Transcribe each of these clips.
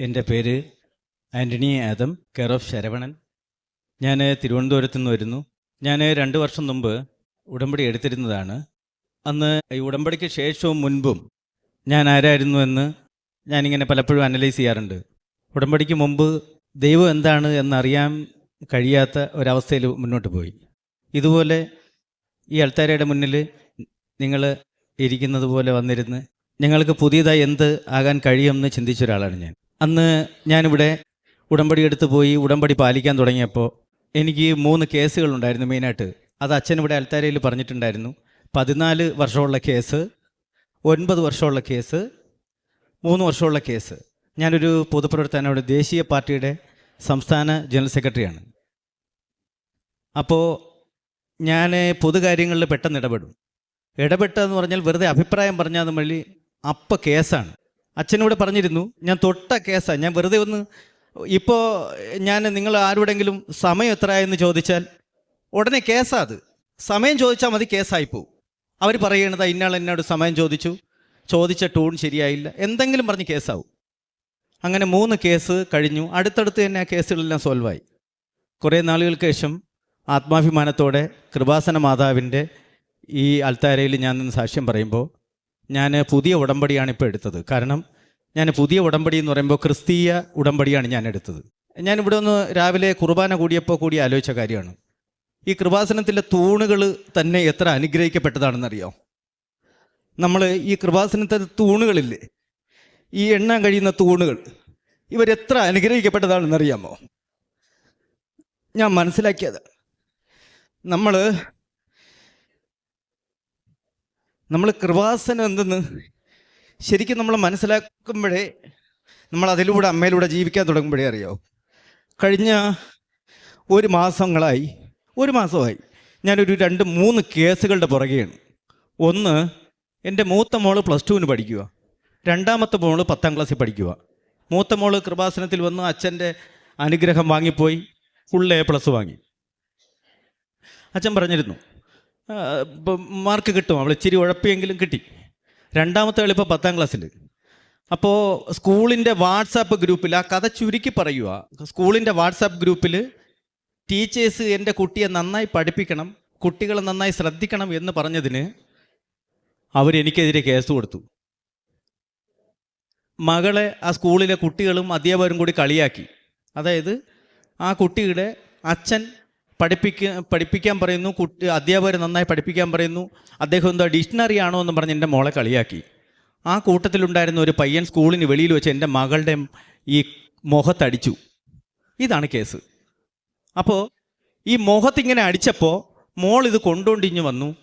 എന്റെ പേര് Antony Adam care of Saravanan. ഞാൻ തിരുവനന്തപുരത്ത് നിന്ന് വരുന്നു. ഞാൻ രണ്ട് വർഷം മുമ്പ് ഉടമ്പടി എടുത്തിരുന്നതാണ്. അന്ന് ഈ ഉടമ്പടിക്ക് ശേഷവും മുൻപും ഞാൻ ആരായിരുന്നു എന്ന് ഞാനിങ്ങനെ പലപ്പോഴും അനലൈസ് ചെയ്യാറുണ്ട്. ഉടമ്പടിക്ക് മുമ്പ് ദൈവം എന്താണ് എന്നറിയാൻ കഴിയാത്ത ഒരവസ്ഥയിൽ മുന്നോട്ട് പോയി. ഇതുപോലെ ഈ അൾത്താരയുടെ മുന്നിൽ നിങ്ങൾ ഇരിക്കുന്നത് പോലെ വന്നിരുന്ന് ഞങ്ങൾക്ക് പുതിയതായി എന്ത് ആകാൻ കഴിയുമെന്ന് ചിന്തിച്ച ഒരാളാണ് ഞാൻ. അന്ന് ഞാനിവിടെ ഉടമ്പടി എടുത്ത് പോയി ഉടമ്പടി പാലിക്കാൻ തുടങ്ങിയപ്പോൾ എനിക്ക് മൂന്ന് കേസുകളുണ്ടായിരുന്നു മെയിനായിട്ട്. അത് അച്ഛൻ ഇവിടെ അൽത്താരയിൽ പറഞ്ഞിട്ടുണ്ടായിരുന്നു. പതിനാല് വർഷമുള്ള കേസ് ഒൻപത് വർഷമുള്ള കേസ് മൂന്ന് വർഷമുള്ള കേസ്. ഞാനൊരു പൊതുപ്രവർത്തനോട് ദേശീയ പാർട്ടിയുടെ സംസ്ഥാന ജനറൽ സെക്രട്ടറിയാണ്. അപ്പോൾ ഞാൻ പൊതുകാര്യങ്ങളിൽ പെട്ടെന്ന് ഇടപെടും. ഇടപെട്ടതെന്ന് പറഞ്ഞാൽ വെറുതെ അഭിപ്രായം പറഞ്ഞാൽ വഴി അപ്പം കേസാണ്. അച്ഛനോട് പറഞ്ഞിരുന്നു ഞാൻ തൊട്ട കേസാണ് ഞാൻ വെറുതെ ഒന്ന് ഇപ്പോൾ ഞാൻ നിങ്ങൾ ആരോടെങ്കിലും സമയം എത്രയെന്ന് ചോദിച്ചാൽ ഉടനെ കേസാ അത്. സമയം ചോദിച്ചാൽ മതി കേസായിപ്പോവും അവർ പറയണത് ഇന്നാൾ എന്നോട് സമയം ചോദിച്ചു. ചോദിച്ച ടൂൺ ശരിയായില്ല. എന്തെങ്കിലും പറഞ്ഞ് കേസാവും. അങ്ങനെ മൂന്ന് കേസ് കഴിഞ്ഞു. അടുത്തടുത്ത് തന്നെ ആ കേസുകളെല്ലാം സോൾവായി കുറേ നാളുകൾക്ക് ശേഷം ആത്മാഭിമാനത്തോടെ കൃപാസന മാതാവിന്റെ ഈ അൽത്താരയിൽ ഞാൻ നിന്ന് സാക്ഷ്യം പറയുമ്പോൾ ഞാൻ പുതിയ ഉടമ്പടിയാണ് ഇപ്പോൾ എടുത്തത്. കാരണം ഞാൻ പുതിയ ഉടമ്പടി എന്ന് പറയുമ്പോൾ ക്രിസ്തീയ ഉടമ്പടിയാണ് ഞാൻ എടുത്തത്. ഞാൻ ഇവിടെ ഒന്ന് രാവിലെ കുർബാന കൂടിയപ്പോൾ കൂടി ആലോചിച്ച കാര്യമാണ്. ഈ കൃപാസനത്തിലെ തൂണുകൾ തന്നെ എത്ര അനുഗ്രഹിക്കപ്പെട്ടതാണെന്നറിയോ? നമ്മൾ ഈ കൃപാസനത്തിലെ തൂണുകളില്ലേ ഈ എണ്ണാൻ കഴിയുന്ന തൂണുകൾ ഇവരെത്ര അനുഗ്രഹിക്കപ്പെട്ടതാണെന്നറിയാമോ? ഞാൻ മനസ്സിലാക്കിയത്. നമ്മൾ നമ്മൾ കൃപാസനം എന്തെന്ന് ശരിക്കും നമ്മൾ മനസ്സിലാക്കുമ്പോഴേ നമ്മൾ അതിലൂടെ അമ്മയിലൂടെ ജീവിക്കാൻ തുടങ്ങുമ്പോഴേ അറിയാവും. കഴിഞ്ഞ ഒരു മാസങ്ങളായി ഒരു മാസമായി ഞാനൊരു രണ്ട് മൂന്ന് കേസുകളുടെ പുറകെയാണ്. ഒന്ന് എന്റെ മൂത്ത മോൾ പ്ലസ് ടുവിന് പഠിക്കുക രണ്ടാമത്തെ മോൾ പത്താം ക്ലാസ്സിൽ പഠിക്കുക മൂത്ത മോൾ കൃപാസനത്തിൽ വന്ന് അച്ഛന്റെ അനുഗ്രഹം വാങ്ങിപ്പോയി ഫുൾ എ പ്ലസ് വാങ്ങി. അച്ഛൻ പറഞ്ഞിരുന്നു മാർക്ക് കിട്ടും. അവൾ ഇച്ചിരി ഉഴപ്പിയെങ്കിലും കിട്ടി. രണ്ടാമത്തെ ആൾ ഇപ്പോൾ പത്താം ക്ലാസ്സിൽ അപ്പോൾ സ്കൂളിന്റെ വാട്സാപ്പ് ഗ്രൂപ്പിൽ ആ കഥ ചുരുക്കി പറയുക സ്കൂളിന്റെ വാട്സാപ്പ് ഗ്രൂപ്പിൽ ടീച്ചേഴ്സ് എന്റെ കുട്ടിയെ നന്നായി പഠിപ്പിക്കണം കുട്ടികളെ നന്നായി ശ്രദ്ധിക്കണം എന്ന് പറഞ്ഞതിന് അവരെനിക്കെതിരെ കേസ് കൊടുത്തു. മകളെ ആ സ്കൂളിലെ കുട്ടികളും അധ്യാപകരും കൂടി കളിയാക്കി. അതായത് ആ കുട്ടിയുടെ അച്ഛൻ പഠിപ്പിക്ക പഠിപ്പിക്കാൻ പറയുന്നു കുട്ടി അധ്യാപകർ നന്നായി പഠിപ്പിക്കാൻ പറയുന്നു. അദ്ദേഹം എന്തോ ഡിക്ഷണറി ആണോ എന്ന് പറഞ്ഞ് എന്റെ മോളെ കളിയാക്കി. ആ കൂട്ടത്തിലുണ്ടായിരുന്ന ഒരു പയ്യൻ സ്കൂളിന് വെളിയിൽ വെച്ച് എന്റെ മകളുടെ ഈ മുഖത്തടിച്ചു. ഇതാണ് കേസ്. അപ്പോൾ ഈ മുഖത്തിങ്ങനെ അടിച്ചപ്പോൾ മോൾ ഇത് കൊണ്ടുകൊണ്ടിഞ്ഞ് വന്നു.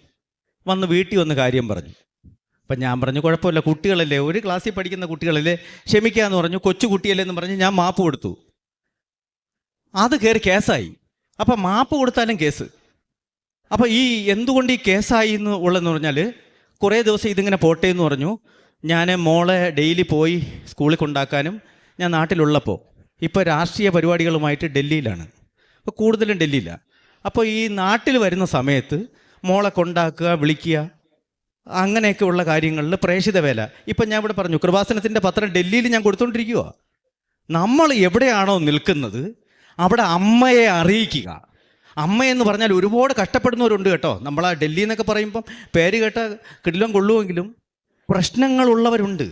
വന്ന് വീട്ടിൽ വന്ന് കാര്യം പറഞ്ഞു. അപ്പം ഞാൻ പറഞ്ഞു കുഴപ്പമില്ല കുട്ടികളല്ലേ. ഒരു ക്ലാസ്സിൽ പഠിക്കുന്ന കുട്ടികളല്ലേ. ക്ഷമിക്കാന്ന് പറഞ്ഞു. കൊച്ചു കുട്ടിയല്ലേ എന്ന് പറഞ്ഞ് ഞാൻ മാപ്പ് കൊടുത്തു. അത് കയറി കേസായി. അപ്പം മാപ്പ് കൊടുത്താലും കേസ്. അപ്പം ഈ എന്തുകൊണ്ട് ഈ കേസായി എന്ന് ഉള്ളതെന്ന് പറഞ്ഞാൽ കുറേ ദിവസം ഇതിങ്ങനെ പോട്ടെ എന്ന് പറഞ്ഞു. ഞാൻ മോളെ ഡെയിലി പോയി സ്കൂളിൽ കൊണ്ടാക്കാനും ഞാൻ നാട്ടിലുള്ളപ്പോൾ ഇപ്പോൾ രാഷ്ട്രീയ പരിപാടികളുമായിട്ട് ഡൽഹിയിലാണ്. അപ്പോൾ കൂടുതലും ഡൽഹിയിലാണ് അപ്പോൾ ഈ നാട്ടിൽ വരുന്ന സമയത്ത് മോളെ കൊണ്ടാക്കുക വിളിക്കുക അങ്ങനെയൊക്കെയുള്ള കാര്യങ്ങളിൽ പ്രേക്ഷിത വേല. ഇപ്പം ഞാൻ ഇവിടെ പറഞ്ഞു കൃപാസനത്തിന്റെ പത്രം ഡൽഹിയിൽ ഞാൻ കൊടുത്തുകൊണ്ടിരിക്കുക നമ്മൾ എവിടെയാണോ നിൽക്കുന്നത് അവിടെ അമ്മയെ അറിയിക്കുക. എന്ന് പറഞ്ഞാൽ ഒരുപാട് കഷ്ടപ്പെടുന്നവരുണ്ട് കേട്ടോ. നമ്മൾ ആ ഡൽഹി എന്നൊക്കെ പറയുമ്പം പേര് കേട്ട കിടിലം കൊള്ളുമെങ്കിലും പ്രശ്നങ്ങളുള്ളവരുണ്ട്.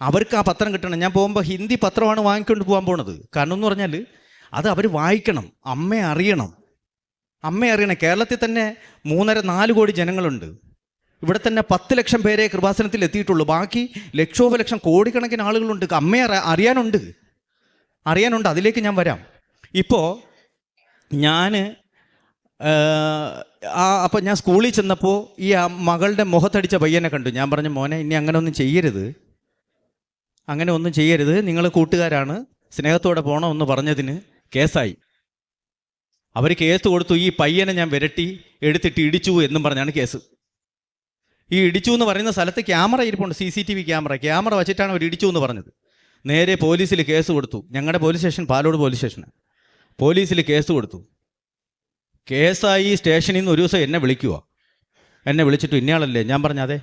അവർക്ക് ആ പത്രം കിട്ടണം. ഞാൻ പോകുമ്പോൾ ഹിന്ദി പത്രമാണ് വാങ്ങിക്കൊണ്ട് പോകാൻ പോണത്. കാരണം എന്ന് പറഞ്ഞാൽ അത് അവർ വായിക്കണം. അമ്മയെ അറിയണം. അമ്മയെ അറിയണം. കേരളത്തിൽ തന്നെ മൂന്നര നാല് കോടി ജനങ്ങളുണ്ട്. ഇവിടെ തന്നെ പത്ത് ലക്ഷം പേരെ കൃപാസനത്തിൽ എത്തിയിട്ടുള്ളൂ. ബാക്കി ലക്ഷോപലക്ഷം കോടിക്കണക്കിന് ആളുകളുണ്ട്. അമ്മയെ അറിയാനുണ്ട്. അറിയാനുണ്ട്. അതിലേക്ക് ഞാൻ വരാം. ഇപ്പോൾ ഞാൻ ആ അപ്പോൾ ഞാൻ സ്കൂളിൽ ചെന്നപ്പോൾ ഈ മകളുടെ മുഖത്തടിച്ച പയ്യനെ കണ്ടു. ഞാൻ പറഞ്ഞു മോനെ ഇനി അങ്ങനെ ഒന്നും ചെയ്യരുത്. അങ്ങനെ ഒന്നും ചെയ്യരുത്. നിങ്ങൾ കൂട്ടുകാരാണ്. സ്നേഹത്തോടെ പോകണമെന്ന് പറഞ്ഞതിന് കേസായി. അവർ കേസ് കൊടുത്തു. ഈ പയ്യനെ ഞാൻ വിരട്ടി എടുത്തിട്ട് ഇടിച്ചു എന്നും പറഞ്ഞാണ് കേസ്. ഈ ഇടിച്ചു എന്ന് പറയുന്ന സ്ഥലത്ത് ക്യാമറ ഇരിപ്പുണ്ട്. C C T V camera. Camera വെച്ചിട്ടാണ് അവർ ഇടിച്ചു എന്ന് പറഞ്ഞത്. നേരെ പോലീസിൽ കേസ് കൊടുത്തു. ഞങ്ങളുടെ പോലീസ് സ്റ്റേഷൻ പാലോട് പോലീസ് സ്റ്റേഷനാണ് പോലീസിൽ കേസ് കൊടുത്തു. കേസായി സ്റ്റേഷനിൽ നിന്ന് ഒരു ദിവസം എന്നെ വിളിക്കുക എന്നെ വിളിച്ചിട്ട് ഇന്നയാളല്ലേ ഞാൻ പറഞ്ഞ അതെ.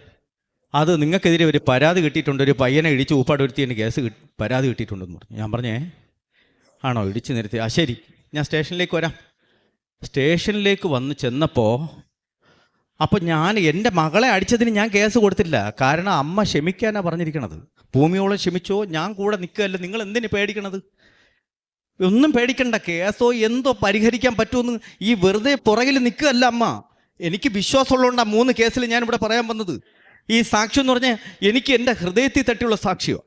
അത് നിങ്ങൾക്കെതിരെ ഒരു പരാതി കിട്ടിയിട്ടുണ്ട്. ഒരു പയ്യനെ ഇടിച്ച് ഊപ്പാട് വരുത്തിയതിന് കേസ് പരാതി കിട്ടിയിട്ടുണ്ടെന്ന് പറഞ്ഞു. ഞാൻ പറഞ്ഞേ ആണോ? ഇടിച്ച് നിരത്തി. ആ ശരി. ഞാൻ സ്റ്റേഷനിലേക്ക് വരാം. സ്റ്റേഷനിലേക്ക് വന്ന് ചെന്നപ്പോൾ അപ്പോൾ ഞാൻ എന്റെ മകളെ അടിച്ചതിന് ഞാൻ കേസ് കൊടുത്തില്ല. കാരണം അമ്മ ക്ഷമിക്കാനാണ് പറഞ്ഞിരിക്കണത്. ഭൂമിയോളം ക്ഷമിച്ചോ? ഞാൻ കൂടെ നിൽക്കുകയല്ല. നിങ്ങൾ എന്തിനു പേടിക്കണത്? ഒന്നും പേടിക്കണ്ട. കേസോ എന്തോ പരിഹരിക്കാൻ പറ്റുമെന്ന് ഈ വെറുതെ പുറകിൽ നിൽക്കുകയല്ല അമ്മ. എനിക്ക് വിശ്വാസമുള്ളതുകൊണ്ട് ആ മൂന്ന് കേസിൽ ഞാൻ ഇവിടെ പറയാൻ വന്നത്. ഈ സാക്ഷ്യം എന്ന് പറഞ്ഞാൽ എനിക്ക് എന്റെ ഹൃദയത്തിൽ തട്ടിയുള്ള സാക്ഷിയോ.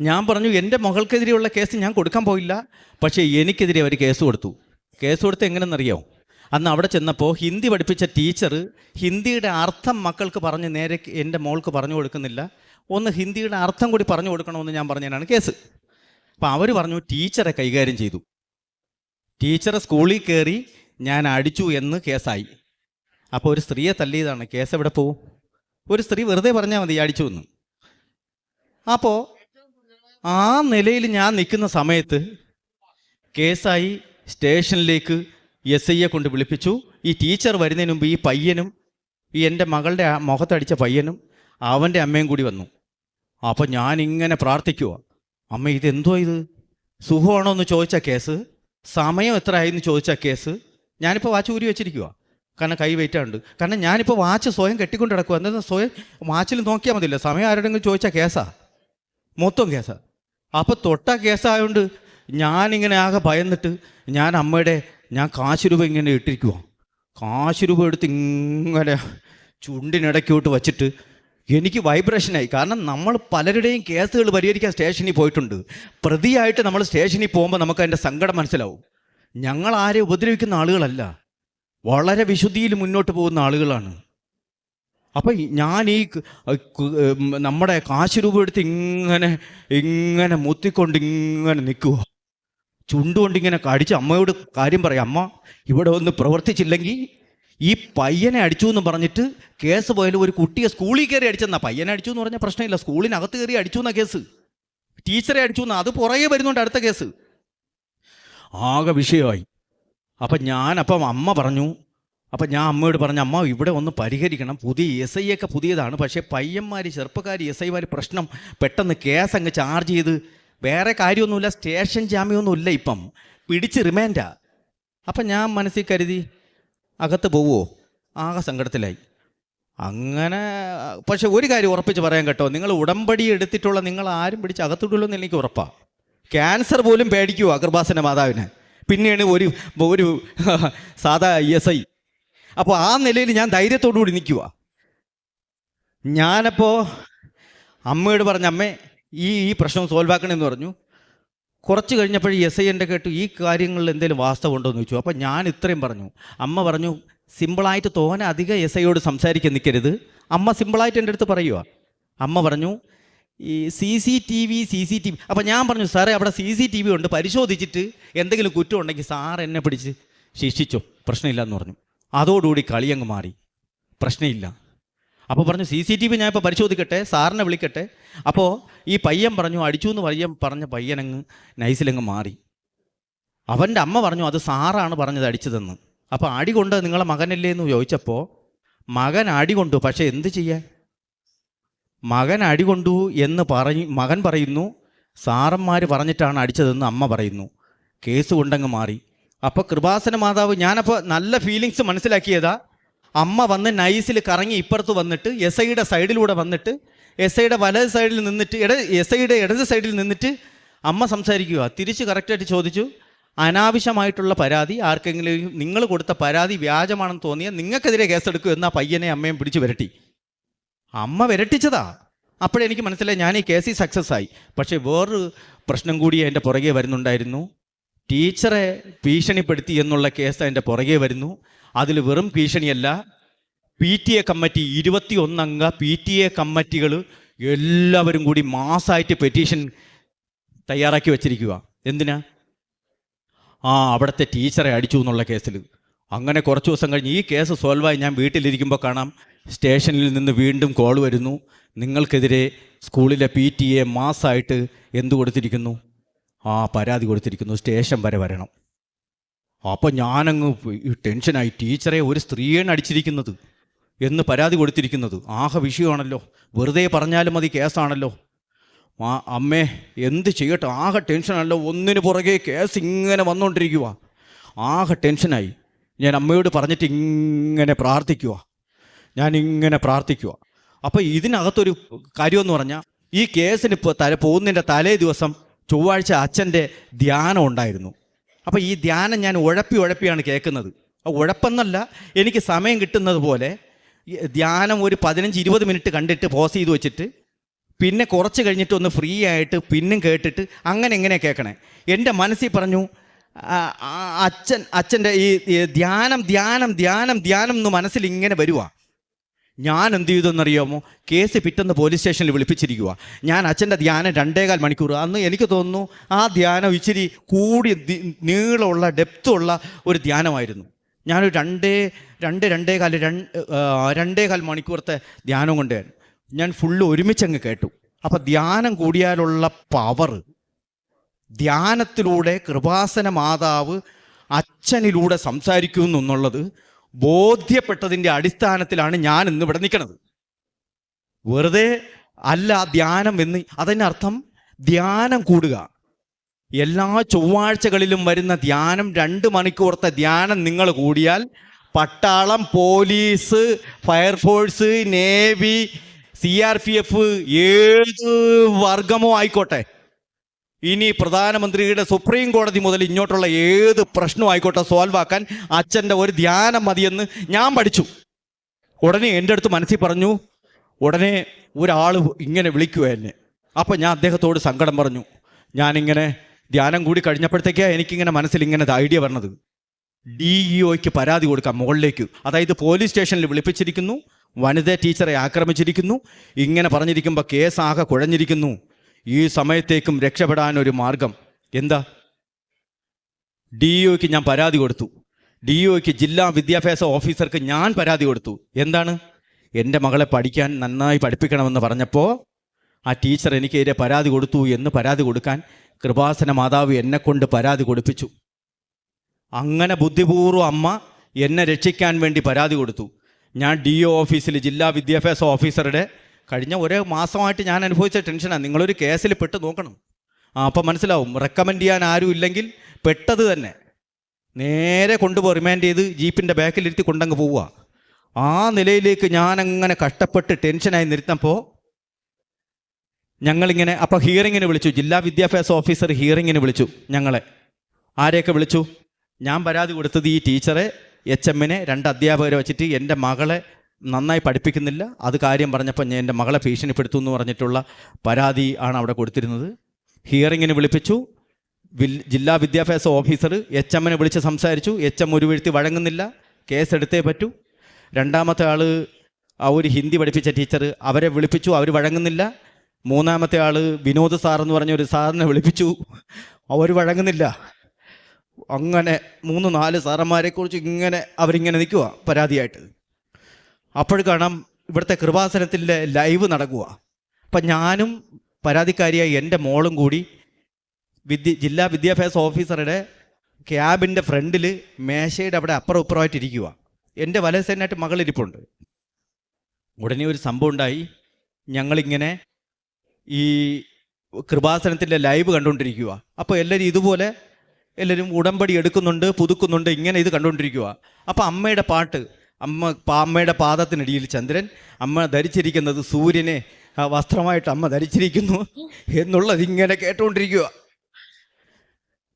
ഞാൻ പറഞ്ഞു എന്റെ മകൾക്കെതിരെയുള്ള കേസ് ഞാൻ കൊടുക്കാൻ പോയില്ല. പക്ഷേ എനിക്കെതിരെ അവർ കേസ് കൊടുത്തു. കേസ് കൊടുത്ത് എങ്ങനെയെന്നറിയോ അന്ന് അവിടെ ചെന്നപ്പോൾ ഹിന്ദി പഠിപ്പിച്ച ടീച്ചർ ഹിന്ദിയുടെ അർത്ഥം മക്കൾക്ക് പറഞ്ഞ് നേരെ എന്റെ മോൾക്ക് പറഞ്ഞു കൊടുക്കുന്നില്ല. ഒന്ന് ഹിന്ദിയുടെ അർത്ഥം കൂടി പറഞ്ഞു കൊടുക്കണമെന്ന് ഞാൻ പറഞ്ഞതിനാണ് കേസ്. അപ്പം അവർ പറഞ്ഞു ടീച്ചറെ കൈകാര്യം ചെയ്തു. ടീച്ചറെ സ്കൂളിൽ കയറി ഞാൻ അടിച്ചു എന്ന് കേസായി. അപ്പോൾ ഒരു സ്ത്രീയെ തല്ലിയതാണ്. കേസ് എവിടെ പോവും? ഒരു സ്ത്രീ വെറുതെ പറഞ്ഞാൽ മതി അടിച്ചു എന്ന്. അപ്പോൾ ആ നിലയിൽ ഞാൻ നിൽക്കുന്ന സമയത്ത് കേസായി സ്റ്റേഷനിലേക്ക് എസ് ഐയെ കൊണ്ട് വിളിപ്പിച്ചു. ഈ ടീച്ചർ വരുന്നതിന് മുമ്പ് ഈ പയ്യനും ഈ എന്റെ മകളുടെ മുഖത്തടിച്ച പയ്യനും അവന്റെ അമ്മയും കൂടി വന്നു. അപ്പോൾ ഞാനിങ്ങനെ പ്രാർത്ഥിക്കുക അമ്മ ഇതെന്തോ ഇത്? സുഖമാണോ എന്ന് ചോദിച്ച കേസ്. സമയം എത്ര ആയി എന്ന് ചോദിച്ച കേസ്. ഞാനിപ്പോൾ വാച്ച് ഊരി വെച്ചിരിക്കുക കാരണം കൈ വെയിറ്റാണ്ട് കാരണം ഞാനിപ്പോൾ വാച്ച് സ്വയം കെട്ടിക്കൊണ്ട് കിടക്കുക എന്താ സ്വയം വാച്ചിൽ നോക്കിയാൽ മതിയല്ലോ. സമയം ആരുടെങ്കിലും ചോദിച്ച കേസാ. മൊത്തം കേസാ. അപ്പോൾ തൊട്ട കേസായതുകൊണ്ട് ഞാനിങ്ങനെ ആകെ ഭയന്നിട്ട് ഞാൻ അമ്മയുടെ ഞാൻ കാശ് രൂപ ഇങ്ങനെ ഇട്ടിരിക്കുക കാശ് രൂപ എടുത്ത് ഇങ്ങനെ ചുണ്ടിനിടയ്ക്കോട്ട് വച്ചിട്ട് എനിക്ക് വൈബ്രേഷനായി കാരണം നമ്മൾ പലരുടെയും കേസുകൾ പരിഹരിക്കാൻ സ്റ്റേഷനിൽ പോയിട്ടുണ്ട്. പ്രതിയായിട്ട് നമ്മൾ സ്റ്റേഷനിൽ പോകുമ്പോൾ നമുക്ക് അതിന്റെ സങ്കടം മനസ്സിലാവും. ഞങ്ങൾ ആരെ ഉപദ്രവിക്കുന്ന ആളുകളല്ല. വളരെ വിശുദ്ധിയിൽ മുന്നോട്ട് പോകുന്ന ആളുകളാണ്. അപ്പം ഞാൻ ഈ നമ്മുടെ കാശ് രൂപ എടുത്ത് ഇങ്ങനെ ഇങ്ങനെ മുത്തിക്കൊണ്ട് ഇങ്ങനെ നിൽക്കുക. ചുണ്ടുകൊണ്ട് ഇങ്ങനെ കടിച്ച് അമ്മയോട് കാര്യം പറയാം അമ്മ ഇവിടെ ഒന്ന് പ്രവർത്തിച്ചില്ലെങ്കിൽ ഈ പയ്യനെ അടിച്ചു എന്ന് പറഞ്ഞിട്ട് കേസ് പോയാലും ഒരു കുട്ടിയെ സ്കൂളിൽ കയറി അടിച്ചെന്നാ. പയ്യനെ അടിച്ചു എന്ന് പറഞ്ഞാൽ പ്രശ്നമില്ല. സ്കൂളിനകത്ത് കയറി അടിച്ചു എന്നാ കേസ്. ടീച്ചറെ അടിച്ചു എന്നാ. അത് പുറകെ വരുന്നുണ്ട് അടുത്ത കേസ്. ആകെ വിഷയമായി. അപ്പം ഞാൻ അപ്പം അമ്മ പറഞ്ഞു. അപ്പം ഞാൻ അമ്മയോട് പറഞ്ഞു അമ്മ ഇവിടെ ഒന്ന് പരിഹരിക്കണം. പുതിയ എസ് ഐ ഒക്കെ പുതിയതാണ്. പക്ഷേ പയ്യന്മാർ ചെറുപ്പക്കാർ എസ് ഐമാർ പ്രശ്നം പെട്ടെന്ന് കേസ് അങ്ങ് ചാർജ് ചെയ്ത് വേറെ കാര്യമൊന്നുമില്ല. സ്റ്റേഷൻ ജാമ്യമൊന്നുമില്ല ഇപ്പം. പിടിച്ച് റിമാൻഡാ. അപ്പം ഞാൻ മനസ്സിൽ കരുതി അകത്ത് പോവുമോ ആകെ സങ്കടത്തിലായി. അങ്ങനെ പക്ഷെ ഒരു കാര്യം ഉറപ്പിച്ച് പറയാൻ കേട്ടോ. നിങ്ങൾ ഉടമ്പടി എടുത്തിട്ടുള്ള നിങ്ങൾ ആരും പിടിച്ച് അകത്തിടുള്ളൂ എന്ന് എനിക്ക് ഉറപ്പാണ് ക്യാൻസർ പോലും പേടിക്കൂ അഗർബാസിന്റെ മാതാവിനെ? പിന്നെയാണ് ഒരു ഒരു സാധാ ഐ എസ് ഐ. അപ്പോൾ ആ നിലയിൽ ഞാൻ ധൈര്യത്തോടു കൂടി നിൽക്കുക ഞാനപ്പോൾ അമ്മയോട് പറഞ്ഞ അമ്മേ ഈ ഈ പ്രശ്നം സോൾവ് ആക്കണമെന്ന് പറഞ്ഞു. കുറച്ച് കഴിഞ്ഞപ്പോൾ എസ് ഐ എന്റെ കേട്ടു ഈ കാര്യങ്ങളിൽ എന്തെങ്കിലും വാസ്തവം ഉണ്ടോ എന്ന് ചോദിച്ചു. അപ്പോൾ ഞാൻ ഇത്രയും പറഞ്ഞു. അമ്മ പറഞ്ഞു സിമ്പിളായിട്ട് തോന അധികം എസ് ഐയോട് സംസാരിക്കാൻ നിൽക്കരുത് അമ്മ സിമ്പിളായിട്ട് എന്റെ അടുത്ത് പറയുക അമ്മ പറഞ്ഞു ഈ C C T V C C T V അപ്പോൾ ഞാൻ പറഞ്ഞു സാറേ അവിടെ സി സി ടി വി ഉണ്ട്. പരിശോധിച്ചിട്ട് എന്തെങ്കിലും കുറ്റം ഉണ്ടെങ്കിൽ സാർ എന്നെ പിടിച്ച് ശിക്ഷിച്ചോ. പ്രശ്നമില്ല എന്ന് പറഞ്ഞു. അതോടുകൂടി കളിയങ്ങ് മാറി. പ്രശ്നമില്ല. അപ്പോൾ പറഞ്ഞു സി സി ടി വി ഞാൻ ഇപ്പോൾ പരിശോധിക്കട്ടെ സാറിനെ വിളിക്കട്ടെ. അപ്പോൾ ഈ പയ്യൻ പറഞ്ഞു അടിച്ചു എന്ന് പയ്യൻ പറഞ്ഞ പയ്യനങ്ങ് നൈസിലങ്ങ് മാറി. അവന്റെ അമ്മ പറഞ്ഞു അത് സാറാണ് പറഞ്ഞത് അടിച്ചതെന്ന്. അപ്പോൾ അടി കൊണ്ട് നിങ്ങളെ മകനല്ലേ എന്ന് ചോദിച്ചപ്പോൾ മകൻ അടി കൊണ്ടു പക്ഷേ എന്ത് ചെയ്യാൻ? മകൻ അടി കൊണ്ടു എന്ന് പറഞ്ഞ് മകൻ പറയുന്നു സാറന്മാർ പറഞ്ഞിട്ടാണ് അടിച്ചതെന്ന് അമ്മ പറയുന്നു. കേസ് കൊണ്ടങ്ങ് മാറി. അപ്പോൾ കൃപാസന മാതാവ് ഞാനപ്പോൾ നല്ല ഫീലിങ്സ് മനസ്സിലാക്കിയതാ. അമ്മ വന്ന് നൈസിൽ കറങ്ങി ഇപ്പുറത്ത് വന്നിട്ട് എസ് ഐയുടെ സൈഡിലൂടെ വന്നിട്ട് എസ് ഐയുടെ വലത് സൈഡിൽ നിന്നിട്ട് ഇട എസ് ഐയുടെ ഇടത് സൈഡിൽ നിന്നിട്ട് അമ്മ സംസാരിക്കുക. തിരിച്ച് കറക്റ്റായിട്ട് ചോദിച്ചു അനാവശ്യമായിട്ടുള്ള പരാതി ആർക്കെങ്കിലും നിങ്ങൾ കൊടുത്ത പരാതി വ്യാജമാണെന്ന് തോന്നിയാൽ നിങ്ങൾക്കെതിരെ കേസെടുക്കൂ എന്ന് ആ പയ്യനെ അമ്മയും പിടിച്ച് വിരട്ടി. അമ്മ വിരട്ടിച്ചതാ. അപ്പോഴെനിക്ക് മനസ്സിലായി ഞാൻ ഈ കേസിൽ സക്സസ് ആയി. പക്ഷേ വേറൊരു പ്രശ്നം കൂടി എന്റെ പുറകെ വരുന്നുണ്ടായിരുന്നു. ടീച്ചറെ ഭീഷണിപ്പെടുത്തി എന്നുള്ള കേസ് അതിന്റെ പുറകെ വരുന്നു. അതിൽ വെറും ഭീഷണിയല്ല പി ടി എ കമ്മിറ്റി ഇരുപത്തി ഒന്നംഗ പി ടി എ കമ്മിറ്റികൾ എല്ലാവരും കൂടി മാസമായിട്ട് പെറ്റീഷൻ തയ്യാറാക്കി വച്ചിരിക്കുക. എന്തിനാ? ആ അവിടുത്തെ ടീച്ചറെ അടിച്ചു എന്നുള്ള കേസിൽ. അങ്ങനെ കുറച്ച് ദിവസം കഴിഞ്ഞ് ഈ കേസ് സോൾവായി ഞാൻ വീട്ടിലിരിക്കുമ്പോൾ കാണാം. സ്റ്റേഷനിൽ നിന്ന് വീണ്ടും കോൾ വരുന്നു. നിങ്ങൾക്കെതിരെ സ്കൂളിലെ പി ടി എ മാസമായിട്ട് എന്ത് കൊടുത്തിരിക്കുന്നു? ആ പരാതി കൊടുത്തിരിക്കുന്നു. സ്റ്റേഷൻ വരെ വരണം. അപ്പോൾ ഞാനങ്ങ് ടെൻഷനായി ടീച്ചറെ ഒരു സ്ത്രീയാണ് അടിച്ചിരിക്കുന്നത് എന്ന് പരാതി കൊടുത്തിരിക്കുന്നത്. ആഹ വിഷയമാണല്ലോ. വെറുതെ പറഞ്ഞാലും മതി കേസാണല്ലോ. ആ അമ്മേ എന്ത് ചെയ്യട്ടെ? ആകെ ടെൻഷനാണല്ലോ. ഒന്നിനു പുറകെ കേസ് ഇങ്ങനെ വന്നുകൊണ്ടിരിക്കുക ആകെ ടെൻഷനായി. ഞാൻ അമ്മയോട് പറഞ്ഞിട്ട് ഇങ്ങനെ പ്രാർത്ഥിക്കുക ഞാൻ ഇങ്ങനെ പ്രാർത്ഥിക്കുക അപ്പോൾ ഇതിനകത്തൊരു കാര്യമെന്ന് പറഞ്ഞാൽ ഈ കേസിന് തല പോകുന്നതിന്റെ തലേ ദിവസം ചൊവ്വാഴ്ച അച്ഛന്റെ ധ്യാനം ഉണ്ടായിരുന്നു. അപ്പോൾ ഈ ധ്യാനം ഞാൻ ഉഴപ്പി ഉഴപ്പിയാണ് കേൾക്കുന്നത്. ഉഴപ്പെന്നല്ല എനിക്ക് സമയം കിട്ടുന്നത് പോലെ ധ്യാനം ഒരു പതിനഞ്ച് ഇരുപത് മിനിറ്റ് കണ്ടിട്ട് പോസ് ചെയ്ത് വെച്ചിട്ട് പിന്നെ കുറച്ച് കഴിഞ്ഞിട്ട് ഒന്ന് ഫ്രീ ആയിട്ട് പിന്നും കേട്ടിട്ട് അങ്ങനെ എങ്ങനെ കേൾക്കണേ? എന്റെ മനസ്സിൽ പറഞ്ഞു അച്ഛൻ അച്ഛന്റെ ഈ ധ്യാനം ധ്യാനം ധ്യാനം ധ്യാനം എന്ന് മനസ്സിൽ ഇങ്ങനെ വരുവാ. ഞാൻ എന്ത് ചെയ്തെന്നറിയാമോ കേസ് പിറ്റെന്ന് പോലീസ് സ്റ്റേഷനിൽ വിളിപ്പിച്ചിരിക്കുക ഞാൻ അച്ഛന്റെ ധ്യാനം രണ്ടേകാൽ മണിക്കൂർ. അന്ന് എനിക്ക് തോന്നുന്നു ആ ധ്യാനം ഇച്ചിരി കൂടി നീളമുള്ള ഡെപ്തുള്ള ഒരു ധ്യാനമായിരുന്നു. ഞാനൊരു രണ്ടേ രണ്ട് രണ്ടേകാൽ രണ്ട് രണ്ടേകാൽ മണിക്കൂറത്തെ ധ്യാനം കൊണ്ട് ഞാൻ ഫുള്ള് ഒരുമിച്ചങ്ങ് കേട്ടു. അപ്പം ധ്യാനം കൂടിയാലുള്ള പവർ ധ്യാനത്തിലൂടെ കൃപാസന മാതാവ് അച്ഛനിലൂടെ സംസാരിക്കുന്നു എന്നുള്ളത് ബോധ്യപ്പെട്ടതിന്റെ അടിസ്ഥാനത്തിലാണ് ഞാൻ ഇന്ന് ഇവിടെ നിൽക്കുന്നത്. വെറുതെ അല്ല ധ്യാനം എന്ന് അതിന്റെ അർത്ഥം? ധ്യാനം കൂടുക. എല്ലാ ചൊവ്വാഴ്ചകളിലും വരുന്ന ധ്യാനം രണ്ട് മണിക്കൂറത്തെ ധ്യാനം നിങ്ങൾ കൂടിയാൽ പട്ടാളം police fire force navy C R P F ഏത് വർഗമോ ആയിക്കോട്ടെ ഇനി പ്രധാനമന്ത്രിയുടെ സുപ്രീം കോടതി മുതൽ ഇങ്ങോട്ടുള്ള ഏത് പ്രശ്നവും ആയിക്കോട്ടെ സോൾവ് ആക്കാൻ അച്ഛന്റെ ഒരു ധ്യാനം മതിയെന്ന് ഞാൻ പഠിച്ചു. ഉടനെ എന്റെ അടുത്ത് മനസ്സിൽ പറഞ്ഞു ഉടനെ ഒരാൾ ഇങ്ങനെ വിളിക്കുക എന്നെ. അപ്പം ഞാൻ അദ്ദേഹത്തോട് സങ്കടം പറഞ്ഞു. ഞാനിങ്ങനെ ധ്യാനം കൂടി കഴിഞ്ഞപ്പോഴത്തേക്കാണ് എനിക്കിങ്ങനെ മനസ്സിൽ ഇങ്ങനെ ഐഡിയ വരണത്. ഡി ഇ ഒക്ക് പരാതി കൊടുക്കാം മുകളിലേക്ക്. അതായത് പോലീസ് സ്റ്റേഷനിൽ വിളിപ്പിച്ചിരിക്കുന്നു വനിതാ ടീച്ചറെ ആക്രമിച്ചിരിക്കുന്നു ഇങ്ങനെ പറഞ്ഞിരിക്കുമ്പോൾ കേസ് ആകെ കുഴഞ്ഞിരിക്കുന്നു. ഈ സമയത്തേക്കും രക്ഷപ്പെടാൻ ഒരു മാർഗം. എന്താ? ഡി ഒക്ക് ഞാൻ പരാതി കൊടുത്തു. ഡി ഒക്ക് ജില്ലാ വിദ്യാഭ്യാസ ഓഫീസർക്ക് ഞാൻ പരാതി കൊടുത്തു. എന്താണ്? എന്റെ മകളെ പഠിക്കാൻ നന്നായി പഠിപ്പിക്കണമെന്ന് പറഞ്ഞപ്പോൾ ആ ടീച്ചർ എനിക്കെതിരെ പരാതി കൊടുത്തു എന്ന് പരാതി കൊടുക്കാൻ കൃപാസന മാതാവ് എന്നെ കൊണ്ട് പരാതി കൊടുപ്പിച്ചു. അങ്ങനെ ബുദ്ധിപൂർവം അമ്മ എന്നെ രക്ഷിക്കാൻ വേണ്ടി പരാതി കൊടുത്തു. ഞാൻ ഡി ഒ ഓഫീസിൽ ജില്ലാ വിദ്യാഭ്യാസ ഓഫീസറുടെ കഴിഞ്ഞ ഒരേ മാസമായിട്ട് ഞാൻ അനുഭവിച്ച ടെൻഷനാണ് നിങ്ങളൊരു കേസിൽ പെട്ട് നോക്കണം. ആ അപ്പം മനസ്സിലാവും. റെക്കമെൻഡ് ചെയ്യാൻ ആരും ഇല്ലെങ്കിൽ പെട്ടത് തന്നെ. നേരെ കൊണ്ടുപോയി റിമാൻഡ് ചെയ്ത് ജീപ്പിന്റെ ബാക്കിലിരുത്തി കൊണ്ടങ്ങ് പോവുക. ആ നിലയിലേക്ക് ഞാനങ്ങനെ കഷ്ടപ്പെട്ട് ടെൻഷനായി നിർത്തപ്പോൾ ഞങ്ങളിങ്ങനെ അപ്പോൾ ഹിയറിങ്ങിന് വിളിച്ചു. ജില്ലാ വിദ്യാഭ്യാസ ഓഫീസർ ഹിയറിങ്ങിന് വിളിച്ചു ഞങ്ങളെ. ആരെയൊക്കെ വിളിച്ചു? ഞാൻ പരാതി കൊടുത്തത് ഈ ടീച്ചറെ എച്ച് എമ്മിനെ രണ്ട് അധ്യാപകരെ വെച്ചിട്ട് എന്റെ മകളെ നന്നായി പഠിപ്പിക്കുന്നില്ല. അത് കാര്യം പറഞ്ഞപ്പോൾ ഞാൻ എന്റെ മകളെ ഭീഷണിപ്പെടുത്തു എന്ന് പറഞ്ഞിട്ടുള്ള പരാതി ആണ് അവിടെ കൊടുത്തിരുന്നത്. ഹിയറിങ്ങിന് വിളിപ്പിച്ചു. ജില്ലാ വിദ്യാഭ്യാസ ഓഫീസർ എച്ച് എമ്മിനെ വിളിച്ച് സംസാരിച്ചു. എച്ച് എം ഒരു വീഴ്ത്തി വഴങ്ങുന്നില്ല. കേസെടുത്തേ പറ്റൂ. രണ്ടാമത്തെ ആൾ ആ ഒരു ഹിന്ദി പഠിപ്പിച്ച ടീച്ചർ അവരെ വിളിപ്പിച്ചു. അവർ വഴങ്ങുന്നില്ല. മൂന്നാമത്തെ ആൾ വിനോദ് സാർ എന്ന് പറഞ്ഞ ഒരു സാറിനെ വിളിപ്പിച്ചു. അവർ വഴങ്ങുന്നില്ല. അങ്ങനെ മൂന്ന് നാല് സാറന്മാരെക്കുറിച്ച് ഇങ്ങനെ അവരിങ്ങനെ നിൽക്കുക പരാതിയായിട്ട്. അപ്പോൾ കാണാം ഇവിടുത്തെ കൃപാസനത്തിന്റെ ലൈവ് നടക്കുക. അപ്പം ഞാനും പരാതിക്കാരിയായി എന്റെ മോളും കൂടി വിദ്യ ജില്ലാ വിദ്യാഭ്യാസ ഓഫീസറുടെ ക്യാബിന്റെ ഫ്രണ്ടിൽ മേശയുടെ അവിടെ അപ്പുറം ഇപ്പുറമായിട്ട് ഇരിക്കുക എന്റെ വലസേനായിട്ട് മകളിരിപ്പുണ്ട്. ഉടനെ ഒരു സംഭവം ഉണ്ടായി. ഞങ്ങളിങ്ങനെ ഈ കൃപാസനത്തിന്റെ ലൈവ് കണ്ടുകൊണ്ടിരിക്കുക അപ്പോൾ എല്ലാവരും ഇതുപോലെ എല്ലാവരും ഉടമ്പടി എടുക്കുന്നുണ്ട് പുതുക്കുന്നുണ്ട് ഇങ്ങനെ ഇത് കണ്ടുകൊണ്ടിരിക്കുക അപ്പോൾ അമ്മയുടെ പാട്ട് അമ്മ അമ്മയുടെ പാദത്തിനടിയിൽ ചന്ദ്രൻ. അമ്മ ധരിച്ചിരിക്കുന്നത് സൂര്യനെ. വസ്ത്രമായിട്ട് അമ്മ ധരിച്ചിരിക്കുന്നു എന്നുള്ളത് ഇങ്ങനെ കേട്ടുകൊണ്ടിരിക്കുക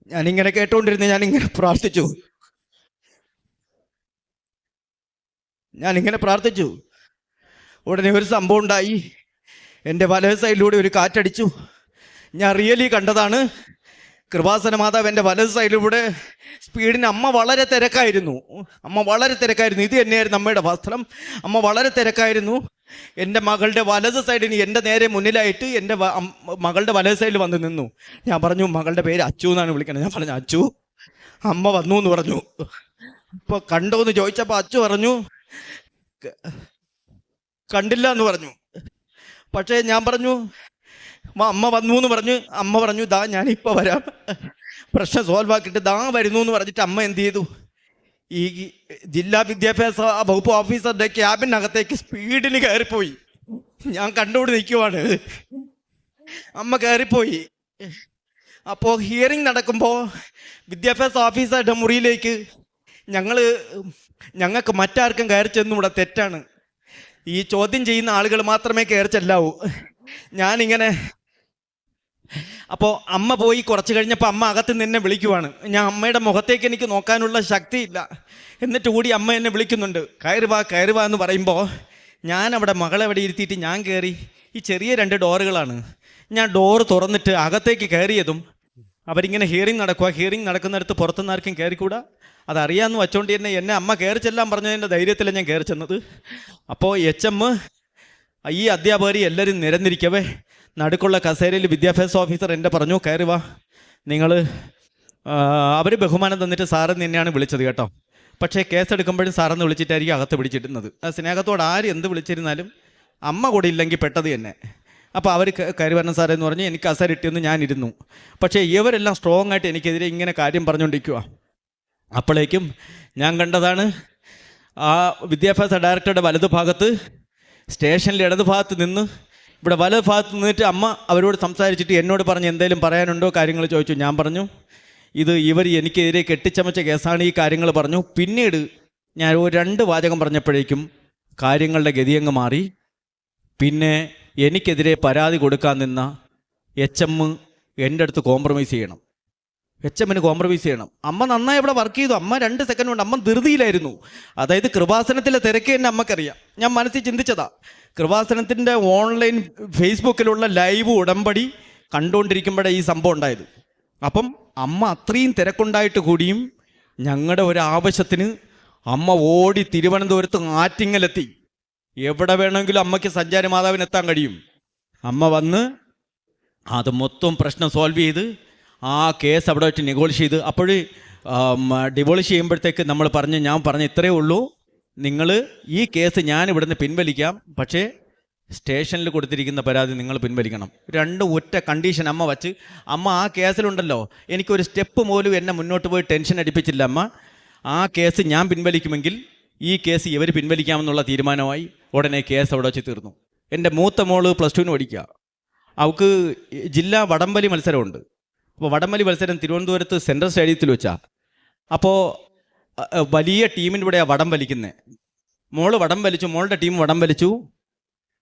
ഞാനിങ്ങനെ കേട്ടുകൊണ്ടിരുന്ന് ഞാനിങ്ങനെ പ്രാർത്ഥിച്ചു. ഞാനിങ്ങനെ പ്രാർത്ഥിച്ചു. ഉടനെ ഒരു സംഭവം ഉണ്ടായി. എന്റെ വലത് സൈഡിലൂടെ ഒരു കാറ്റടിച്ചു. ഞാൻ റിയലി കണ്ടതാണ്. കൃപാസന മാതാവ് എന്റെ വലത് സൈഡിലൂടെ സ്പീഡിന് അമ്മ വളരെ തിരക്കായിരുന്നു. അമ്മ വളരെ തിരക്കായിരുന്നു. ഇത് തന്നെയായിരുന്നു അമ്മയുടെ വസ്ത്രം. അമ്മ വളരെ തിരക്കായിരുന്നു. എന്റെ മകളുടെ വലത് സൈഡിന് എന്റെ നേരെ മുന്നിലായിട്ട് എന്റെ മകളുടെ വലത് സൈഡിൽ വന്ന് നിന്നു. ഞാൻ പറഞ്ഞു മകളുടെ പേര് അച്ചു എന്നാണ് വിളിക്കുന്നത് ഞാൻ പറഞ്ഞു അച്ചു? അമ്മ വന്നു എന്ന് പറഞ്ഞു. അപ്പോൾ കണ്ടോ എന്ന് ചോദിച്ചപ്പോൾ അച്ചു പറഞ്ഞു കണ്ടില്ല എന്ന് പറഞ്ഞു. പക്ഷേ ഞാൻ പറഞ്ഞു "അമ്മ- വന്നു എന്ന് പറഞ്ഞു. അമ്മ പറഞ്ഞു ദാ ഞാൻ ഇപ്പൊ വരാം. പ്രശ്നം സോൾവ് ആക്കിയിട്ട് ദാ വരുന്നു എന്ന് പറഞ്ഞിട്ട് അമ്മ എന്ത് ചെയ്തു? ഈ ജില്ലാ വിദ്യാഭ്യാസ വകുപ്പ് ഓഫീസറുടെ ക്യാബിനകത്തേക്ക് സ്പീഡിന് കയറിപ്പോയി. ഞാൻ കണ്ടുകൊണ്ട് നിൽക്കുവാണ് അമ്മ കയറിപ്പോയി. അപ്പോൾ ഹിയറിംഗ് നടക്കുമ്പോൾ വിദ്യാഭ്യാസ ഓഫീസറുടെ മുറിയിലേക്ക് ഞങ്ങൾ ഞങ്ങൾക്ക് മറ്റാർക്കും കയറി ചെന്നുകൂടെ തെറ്റാണ്. ഈ ചോദ്യം ചെയ്യുന്ന ആളുകൾ മാത്രമേ കയറി ചെല്ലാവൂ. ഞാനിങ്ങനെ അപ്പോൾ അമ്മ പോയി കുറച്ച് കഴിഞ്ഞപ്പോൾ അമ്മ അകത്ത് നിന്ന് എന്നെ വിളിക്കുവാണ്. ഞാൻ അമ്മയുടെ മുഖത്തേക്ക് എനിക്ക് നോക്കാനുള്ള ശക്തിയില്ല. എന്നിട്ട് കൂടി അമ്മ എന്നെ വിളിക്കുന്നുണ്ട്. കയറി വാ കയറി വാ എന്ന് പറയുമ്പോൾ ഞാൻ അവിടെ മകളെ അവിടെ ഇരുത്തിയിട്ട് ഞാൻ കയറി ഈ ചെറിയ രണ്ട് ഡോറുകളാണ്. ഞാൻ ഡോറ് തുറന്നിട്ട് അകത്തേക്ക് കയറിയതും അവരിങ്ങനെ ഹിയറിംഗ് നടക്കുക ഹിയറിംഗ് നടക്കുന്നിടത്ത് പുറത്തുനിന്ന് ആർക്കും കയറിക്കൂടാ അതറിയാമെന്ന് വെച്ചോണ്ടി തന്നെ എന്നെ അമ്മ കയറി ചെല്ലാൻ പറഞ്ഞതിന്റെ ധൈര്യത്തിലാണ് ഞാൻ കയറി ചെന്നത്. അപ്പോൾ എച്ച് എം ഈ അധ്യാപകർ എല്ലാവരും നിരന്നിരിക്കവേ. നടുക്കുള്ള കസേരയിൽ വിദ്യാഭ്യാസ ഓഫീസർ എന്റെ പറഞ്ഞു കയറി വാ. നിങ്ങൾ അവർ ബഹുമാനം തന്നിട്ട് സാറ് തന്നെയാണ് വിളിച്ചത് കേട്ടോ. പക്ഷേ കേസെടുക്കുമ്പോഴും സാറെന്ന് വിളിച്ചിട്ടായിരിക്കും അകത്ത് ആ സ്നേഹത്തോട് ആര് എന്ത് വിളിച്ചിരുന്നാലും അമ്മ കൂടെ ഇല്ലെങ്കിൽ പെട്ടത് തന്നെ. അപ്പോൾ അവർ കയറി വരണം സാറേ എന്ന് പറഞ്ഞ് എനിക്ക് കസേര ഇട്ടിയെന്ന് ഞാനിരുന്നു പക്ഷേ ഇവരെല്ലാം സ്ട്രോങ് ആയിട്ട് എനിക്കെതിരെ ഇങ്ങനെ കാര്യം പറഞ്ഞുകൊണ്ടിരിക്കുക അപ്പോഴേക്കും ഞാൻ കണ്ടതാണ് ആ വിദ്യാഭ്യാസ ഡയറക്ടറുടെ വലതുഭാഗത്ത് സ്റ്റേഷനിൽ ഇടതുഭാഗത്ത് നിന്ന് ഇവിടെ വല ഭാഗത്ത് നിന്നിട്ട് അമ്മ അവരോട് സംസാരിച്ചിട്ട് എന്നോട് പറഞ്ഞ് എന്തെങ്കിലും പറയാനുണ്ടോ കാര്യങ്ങൾ ചോദിച്ചു. ഞാൻ പറഞ്ഞു ഇത് ഇവർ എനിക്കെതിരെ കെട്ടിച്ചമച്ച കേസാണ് ഈ കാര്യങ്ങൾ പറഞ്ഞു. പിന്നീട് ഞാൻ ഒരു രണ്ട് വാചകം പറഞ്ഞപ്പോഴേക്കും കാര്യങ്ങളുടെ ഗതിയങ്ങ് മാറി. പിന്നെ എനിക്കെതിരെ പരാതി കൊടുക്കാൻ നിന്ന എച്ച് എം എന്റെ അടുത്ത് കോംപ്രമൈസ് ചെയ്യണം. എച്ച് എമ്മിന് കോംപ്രമൈസ് ചെയ്യണം. അമ്മ നന്നായി ഇവിടെ വർക്ക് ചെയ്തു. അമ്മ രണ്ട് സെക്കൻഡ് കൊണ്ട് അമ്മ ധൃതിയിലായിരുന്നു. അതായത് കൃപാസനത്തിലെ തിരക്ക് തന്നെ അമ്മക്കറിയാം. ഞാൻ മനസ്സിൽ ചിന്തിച്ചതാ. കൃപാസനത്തിന്റെ ഓൺലൈൻ ഫേസ്ബുക്കിലുള്ള ലൈവ് ഉടമ്പടി കണ്ടുകൊണ്ടിരിക്കുമ്പോഴേ ഈ സംഭവം ഉണ്ടായത്. അപ്പം അമ്മ അത്രയും തിരക്കുണ്ടായിട്ട് കൂടിയും ഞങ്ങളുടെ ഒരു ആവശ്യത്തിന് അമ്മ ഓടി തിരുവനന്തപുരത്ത് ആറ്റിങ്ങലെത്തി. എവിടെ വേണമെങ്കിലും അമ്മയ്ക്ക് സഞ്ചാരി മാതാവിനെത്താൻ കഴിയും. അമ്മ വന്ന് അത് മൊത്തം പ്രശ്നം സോൾവ് ചെയ്ത് ആ കേസ് അവിടെ വെച്ച് നെഗോളിഷ് ചെയ്ത് അപ്പോൾ ഡിവോളിഷ് ചെയ്യുമ്പോഴത്തേക്ക് നമ്മൾ പറഞ്ഞ് ഞാൻ പറഞ്ഞ ഇത്രയേ ഉള്ളൂ. നിങ്ങൾ ഈ കേസ് ഞാൻ ഇവിടുന്ന് പിൻവലിക്കാം. പക്ഷേ സ്റ്റേഷനിൽ കൊടുത്തിരിക്കുന്ന പരാതി നിങ്ങൾ പിൻവലിക്കണം. രണ്ട് ഒറ്റ കണ്ടീഷൻ അമ്മ വച്ച്. അമ്മ ആ കേസിലുണ്ടല്ലോ. എനിക്കൊരു സ്റ്റെപ്പ് പോലും എന്നെ മുന്നോട്ട് പോയി ടെൻഷൻ അടിപ്പിച്ചില്ല അമ്മ. ആ കേസ് ഞാൻ പിൻവലിക്കുമെങ്കിൽ ഈ കേസ് ഇവർ പിൻവലിക്കാമെന്നുള്ള തീരുമാനമായി ഉടനെ കേസ് അവിടെ വെച്ച് തീർന്നു. എന്റെ മൂത്ത മോൾ പ്ലസ് ടുവിന് പഠിക്കുക അവൾക്ക് ജില്ലാ വടംവലി മത്സരമുണ്ട്. അപ്പോൾ വടംവലി മത്സരം തിരുവനന്തപുരത്ത് സെൻട്രൽ സ്റ്റേഡിയത്തിൽ വെച്ചാ. അപ്പോൾ വലിയ ടീമിന്റെ ഇവിടെയാണ് വടം വലിക്കുന്നത് മോൾ വടം വലിച്ചു മോളുടെ ടീം വടം വലിച്ചു.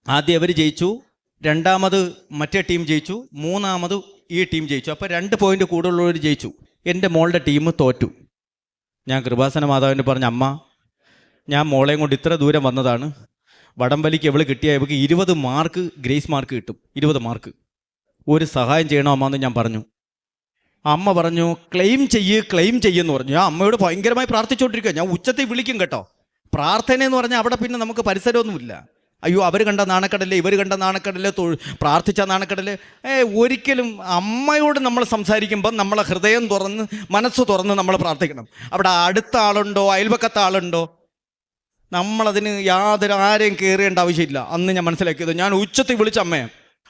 ആദ്യം അവർ ജയിച്ചു. രണ്ടാമത് മറ്റേ ടീം ജയിച്ചു. മൂന്നാമത് ഈ ടീം ജയിച്ചു. അപ്പോൾ രണ്ട് പോയിന്റ് കൂടുതലുള്ളവർ ജയിച്ചു. എന്റെ മോളുടെ ടീം തോറ്റു. ഞാൻ കൃപാസന മാതാവിന് പറഞ്ഞ അമ്മ ഞാൻ മോളെയും കൊണ്ട് ഇത്ര ദൂരം വന്നതാണ്. വടംവലിക്ക് എവൾ കിട്ടിയാൽ ഇവൾക്ക് ഇരുപത് മാർക്ക് ഗ്രേസ് മാർക്ക് കിട്ടും. ഇരുപത് മാർക്ക് ഒരു സഹായം ചെയ്യണോ അമ്മ എന്ന് ഞാൻ പറഞ്ഞു. അമ്മ പറഞ്ഞു ക്ലെയിം ചെയ്യ് ക്ലെയിം ചെയ്യെന്ന് പറഞ്ഞു. ഞാൻ അമ്മയോട് ഭയങ്കരമായി പ്രാർത്ഥിച്ചുകൊണ്ടിരിക്കുക ഞാൻ ഉച്ചത്തിൽ വിളിക്കും കേട്ടോ. പ്രാർത്ഥന എന്ന് പറഞ്ഞാൽ അവിടെ പിന്നെ നമുക്ക് പരിസരമൊന്നുമില്ല. അയ്യോ അവർ കണ്ട നാണക്കടൽ ഇവർ കണ്ട നാണക്കടൽ പ്രാർത്ഥിച്ച നാണക്കടൽ. ഏ ഒരിക്കലും അമ്മയോട് നമ്മൾ സംസാരിക്കുമ്പോൾ നമ്മളെ ഹൃദയം തുറന്ന് മനസ്സ് തുറന്ന് നമ്മൾ പ്രാർത്ഥിക്കണം. അവിടെ അടുത്ത ആളുണ്ടോ അയൽപക്കത്ത ആളുണ്ടോ? നമ്മളതിന് യാതൊരു ആരെയും കയറേണ്ട ആവശ്യമില്ല. അന്ന് ഞാൻ മനസ്സിലാക്കിയത് ഞാൻ ഉച്ചത്തിൽ വിളിച്ച അമ്മയെ.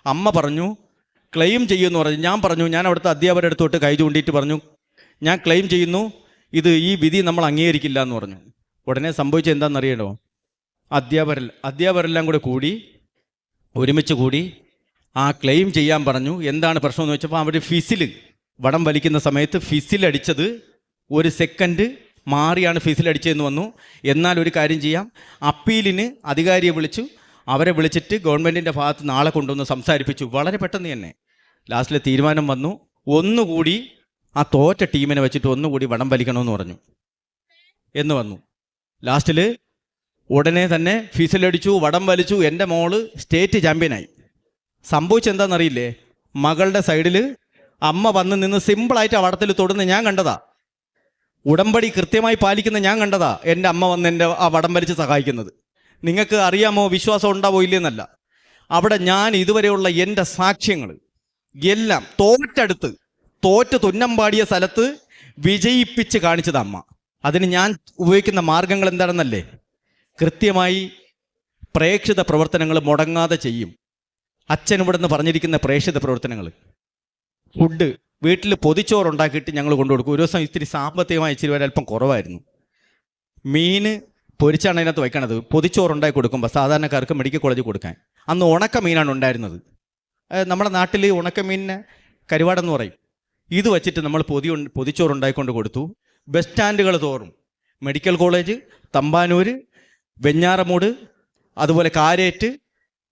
അമ്മ പറഞ്ഞു ക്ലെയിം ചെയ്യുമെന്ന് പറഞ്ഞു. ഞാൻ പറഞ്ഞു ഞാൻ അവിടുത്തെ അധ്യാപകരുടെ അടുത്തോട്ട് കൈ ചൂണ്ടിയിട്ട് പറഞ്ഞു ഞാൻ ക്ലെയിം ചെയ്യുന്നു ഇത് ഈ വിധി നമ്മൾ അംഗീകരിക്കില്ല എന്ന് പറഞ്ഞു. ഉടനെ സംഭവിച്ചത് എന്താണെന്നറിയണോ അധ്യാപകർ അധ്യാപകരെല്ലാം കൂടെ കൂടി ഒരുമിച്ച് കൂടി ആ ക്ലെയിം ചെയ്യാൻ പറഞ്ഞു. എന്താണ് പ്രശ്നം എന്ന് വെച്ചപ്പോൾ അവർ ഫിസിൽ വടം വലിക്കുന്ന സമയത്ത് ഫിസിൽ അടിച്ചത് ഒരു സെക്കൻഡ് മാറിയാണ് ഫിസിൽ അടിച്ചതെന്ന് വന്നു. എന്നാൽ ഒരു കാര്യം ചെയ്യാം. അപ്പീലിന് അധികാരിയെ വിളിച്ചു. അവരെ വിളിച്ചിട്ട് ഗവൺമെന്റിന്റെ ഭാഗത്ത് നാളെ കൊണ്ടുവന്ന് സംസാരിപ്പിച്ചു. വളരെ പെട്ടെന്ന് തന്നെ. ലാസ്റ്റിലെ തീരുമാനം വന്നു. ഒന്നുകൂടി ആ തോറ്റ ടീമിനെ വെച്ചിട്ട് ഒന്നുകൂടി വടം വലിക്കണമെന്ന് പറഞ്ഞു. എന്ന് വന്നു. ലാസ്റ്റിൽ ഉടനെ തന്നെ ഫീസിലടിച്ചു വടം വലിച്ചു എന്റെ മോൾ സ്റ്റേറ്റ് ചാമ്പ്യനായി. സംഭവിച്ചെന്താണെന്നറിയില്ലേ മകളുടെ സൈഡിൽ അമ്മ വന്ന് നിന്ന് സിമ്പിളായിട്ട് ആ വടത്തിൽ തൊടുന്ന ഞാൻ കണ്ടതാ. ഉടമ്പടി കൃത്യമായി പാലിക്കുന്ന ഞാൻ കണ്ടതാ. എന്റെ അമ്മ വന്ന് എന്റെ ആ വടം വലിച്ച് സഹായിക്കുന്നത്. നിങ്ങൾക്ക് അറിയാമോ വിശ്വാസം ഉണ്ടാവോ ഇല്ലെന്നല്ല അവിടെ ഞാൻ ഇതുവരെയുള്ള എന്റെ സാക്ഷ്യങ്ങൾ എല്ലാം തോറ്റടുത്ത് തോറ്റ് തുന്നം പാടിയ സ്ഥലത്ത് വിജയിപ്പിച്ച് കാണിച്ചത് അമ്മ. അതിന് ഞാൻ ഉപയോഗിക്കുന്ന മാർഗങ്ങൾ എന്താണെന്നല്ലേ? കൃത്യമായി പ്രേക്ഷിത പ്രവർത്തനങ്ങൾ മുടങ്ങാതെ ചെയ്യും. അച്ഛൻ ഇവിടെ നിന്ന് പറഞ്ഞിരിക്കുന്ന പ്രേക്ഷിത പ്രവർത്തനങ്ങൾ. ഫുഡ് വീട്ടിൽ പൊതിച്ചോറുണ്ടാക്കിയിട്ട് ഞങ്ങൾ കൊണ്ടുകൊടുക്കും ഒരു ദിവസം ഇത്തിരി സാമ്പത്തികമായി ഇച്ചിരി വരെ അല്പം കുറവായിരുന്നു. മീൻ പൊരിച്ചാണ് അതിനകത്ത് വയ്ക്കണത്. പൊതിച്ചോറുണ്ടാക്കി കൊടുക്കുമ്പോൾ സാധാരണക്കാർക്ക് മെഡിക്കൽ കോളേജിൽ കൊടുക്കാൻ. അന്ന് ഉണക്ക മീനാണ് ഉണ്ടായിരുന്നത്. നമ്മുടെ നാട്ടിൽ ഉണക്ക മീനിനെ കരുവാടെന്ന് പറയും. ഇത് വച്ചിട്ട് നമ്മൾ പൊതി പൊതിച്ചോറുണ്ടായിക്കൊണ്ട് കൊടുത്തു. ബസ് സ്റ്റാൻഡുകൾ തോറും. മെഡിക്കൽ കോളേജ് തമ്പാനൂർ വെഞ്ഞാറമൂട് അതുപോലെ കാരേറ്റ്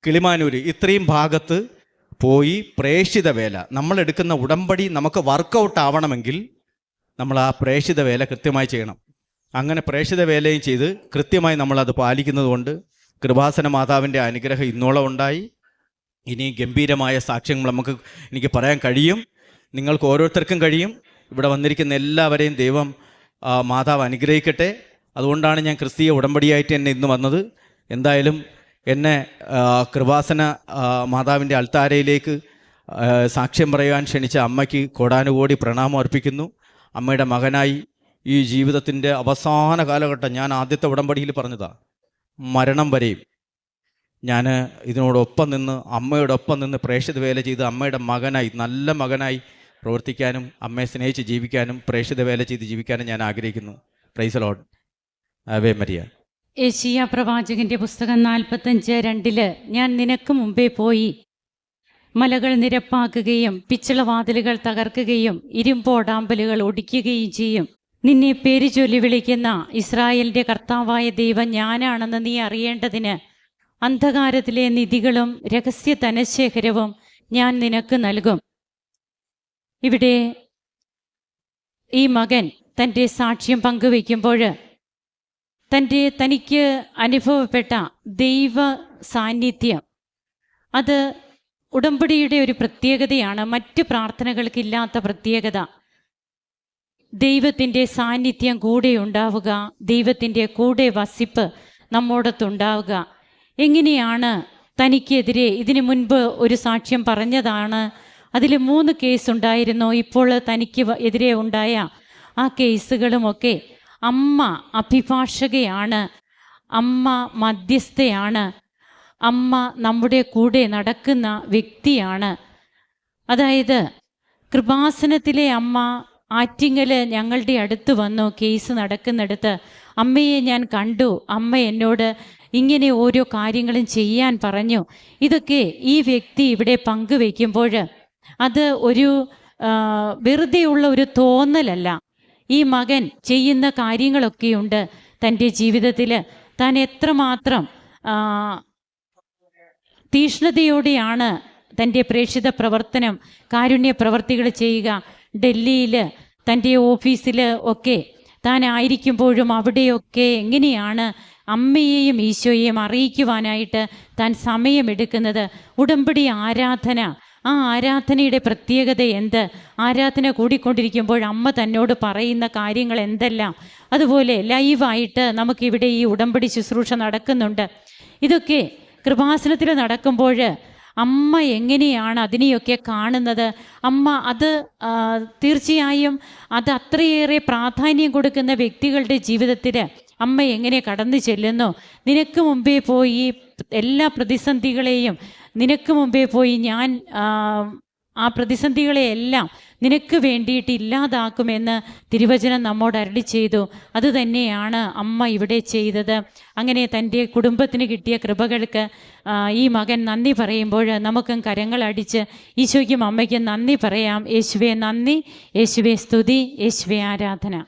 കിളിമാനൂർ ഇത്രയും ഭാഗത്ത് പോയി പ്രേക്ഷിത വേല. നമ്മൾ എടുക്കുന്ന ഉടമ്പടി നമുക്ക് വർക്കൗട്ട് ആവണമെങ്കിൽ നമ്മൾ ആ പ്രേക്ഷിത വേല കൃത്യമായി ചെയ്യണം. അങ്ങനെ പ്രേക്ഷിത വേലയും ചെയ്ത് കൃത്യമായി നമ്മളത് പാലിക്കുന്നതുകൊണ്ട് കൃപാസന മാതാവിന്റെ അനുഗ്രഹം ഇന്നോളം ഉണ്ടായി. ഇനി ഗംഭീരമായ സാക്ഷ്യങ്ങൾ നമുക്ക് എനിക്ക് പറയാൻ കഴിയും. നിങ്ങൾക്ക് ഓരോരുത്തർക്കും കഴിയും. ഇവിടെ വന്നിരിക്കുന്ന എല്ലാവരെയും ദൈവം മാതാവ് അനുഗ്രഹിക്കട്ടെ. അതുകൊണ്ടാണ് ഞാൻ ക്രിസ്തീയ ഉടമ്പടിയായിട്ട് എന്നെ ഇന്ന് വന്നത്. എന്തായാലും എന്നെ കൃപാസന മാതാവിന്റെ അൾത്താരയിലേക്ക് സാക്ഷ്യം പറയുവാൻ ക്ഷണിച്ച അമ്മയ്ക്ക് കോടാനുകോടി പ്രണാമം അർപ്പിക്കുന്നു. അമ്മയുടെ മകനായി ഈ ജീവിതത്തിന്റെ അവസാന കാലഘട്ടം ഞാൻ ആദ്യത്തെ ഉടമ്പടിയിൽ പറഞ്ഞതാണ് മരണം വരെയും. ഞാൻ ഇതിനോടൊപ്പം നിന്ന് അമ്മയോടൊപ്പം നിന്ന് പ്രേക്ഷിത വേല ചെയ്ത് അമ്മയുടെ മകനായി നല്ല മകനായി പ്രവർത്തിക്കാനും അമ്മയെ സ്നേഹിച്ച് ജീവിക്കാനും പ്രേക്ഷിത വേല ചെയ്ത് ജീവിക്കാനും ഞാൻ ആഗ്രഹിക്കുന്നു. Praise lord away Maria Asia പ്രവാചകന്റെ പുസ്തകം നാൽപ്പത്തഞ്ച് രണ്ടിൽ ഞാൻ നിനക്ക് മുമ്പേ പോയി മലകൾ നിരപ്പാക്കുകയും പിച്ചളവാതിലുകൾ തകർക്കുകയും ഇരുമ്പോടാമ്പലുകൾ ഒടിക്കുകയും ചെയ്യും. നിന്നെ പേര് ചൊല്ലി വിളിക്കുന്ന ഇസ്രായേലിന്റെ കർത്താവായ ദൈവം ഞാനാണെന്ന് നീ അറിയേണ്ടതിന് അന്ധകാരത്തിലെ നിധികളും രഹസ്യ ധനശേഖരവും ഞാൻ നിനക്ക് നൽകും. ഇവിടെ ഈ മകൻ തന്റെ സാക്ഷ്യം പങ്കുവയ്ക്കുമ്പോൾ തന്റെ തനിക്ക് അനുഭവപ്പെട്ട ദൈവ സാന്നിധ്യം അത് ഉടമ്പടിയുടെ ഒരു പ്രത്യേകതയാണ്. മറ്റ് പ്രാർത്ഥനകൾക്കില്ലാത്ത പ്രത്യേകത ദൈവത്തിന്റെ സാന്നിധ്യം കൂടെ ഉണ്ടാവുക ദൈവത്തിന്റെ കൂടെ വസിപ്പ് നമ്മോടത്തുണ്ടാവുക. എങ്ങനെയാണ് തനിക്കെതിരെ ഇതിനു മുൻപ് ഒരു സാക്ഷ്യം പറഞ്ഞതാണ്? അതിൽ മൂന്ന് കേസ് ഉണ്ടായിരുന്നു. ഇപ്പോൾ തനിക്ക് എതിരെ ഉണ്ടായ ആ കേസുകളുമൊക്കെ അമ്മ അഭിഭാഷകയാണ്. അമ്മ മധ്യസ്ഥയാണ്. അമ്മ നമ്മുടെ കൂടെ നടക്കുന്ന വ്യക്തിയാണ്. അതായത് കൃപാസനത്തിലെ അമ്മ ആറ്റിങ്ങൽ ഞങ്ങളുടെ അടുത്ത് വന്നു. കേസ് നടക്കുന്നിടത്ത് അമ്മയെ ഞാൻ കണ്ടു. അമ്മ എന്നോട് ഇങ്ങനെ ഓരോ കാര്യങ്ങളും ചെയ്യാൻ പറഞ്ഞു. ഇതൊക്കെ ഈ വ്യക്തി ഇവിടെ പങ്കുവെക്കുമ്പോൾ അത് ഒരു വെറുതെയുള്ള ഒരു തോന്നലല്ല. ഈ മകൻ ചെയ്യുന്ന കാര്യങ്ങളൊക്കെയുണ്ട് തന്റെ ജീവിതത്തിൽ. താൻ എത്രമാത്രം തീഷ്ണതയോടെയാണ് തന്റെ പ്രേക്ഷിത പ്രവർത്തനം കാരുണ്യ പ്രവർത്തികൾ ചെയ്യുക. ഡൽഹിയിൽ തന്റെ ഓഫീസിൽ ഒക്കെ താൻ ആയിരിക്കുമ്പോഴും അവിടെയൊക്കെ എങ്ങനെയാണ് അമ്മയെയും ഈശോയെയും അറിയിക്കുവാനായിട്ട് താൻ സമയമെടുക്കുന്നത്. ഉടമ്പടി ആരാധന. ആ ആരാധനയുടെ പ്രത്യേകത എന്ത്? ആരാധന കൂടിക്കൊണ്ടിരിക്കുമ്പോൾ അമ്മ തന്നോട് പറയുന്ന കാര്യങ്ങൾ എന്തെല്ലാം? അതുപോലെ ലൈവായിട്ട് നമുക്കിവിടെ ഈ ഉടമ്പടി ശുശ്രൂഷ നടക്കുന്നുണ്ട്. ഇതൊക്കെ കൃപാസനത്തിൽ നടക്കുമ്പോൾ അമ്മ എങ്ങനെയാണ് അതിനെയൊക്കെ കാണുന്നത്? അമ്മ അത് തീർച്ചയായും അത് അത്രയേറെ പ്രാധാന്യം കൊടുക്കുന്ന വ്യക്തികളുടെ ജീവിതത്തിൽ അമ്മ എങ്ങനെ കടന്നു ചെല്ലുന്നു? നിനക്ക് മുമ്പേ പോയി എല്ലാ പ്രതിസന്ധികളെയും നിനക്ക് മുമ്പേ പോയി ഞാൻ ആ, പ്രതിസന്ധികളെയെല്ലാം നിനക്ക് വേണ്ടിയിട്ട് ഇല്ലാതാക്കുമെന്ന് തിരുവചനം നമ്മോട് അരളി ചെയ്തു. അത് തന്നെയാണ് അമ്മ ഇവിടെ ചെയ്തത്. അങ്ങനെ തന്റെ കുടുംബത്തിന് കിട്ടിയ കൃപകൾക്ക് ഈ മകൻ നന്ദി പറയുമ്പോൾ നമുക്കും കരങ്ങൾ അടിച്ച് ഈശോയ്ക്കും അമ്മയ്ക്കും നന്ദി പറയാം. യേശുവെ നന്ദി യേശുവെ സ്തുതി യേശുവെ ആരാധന.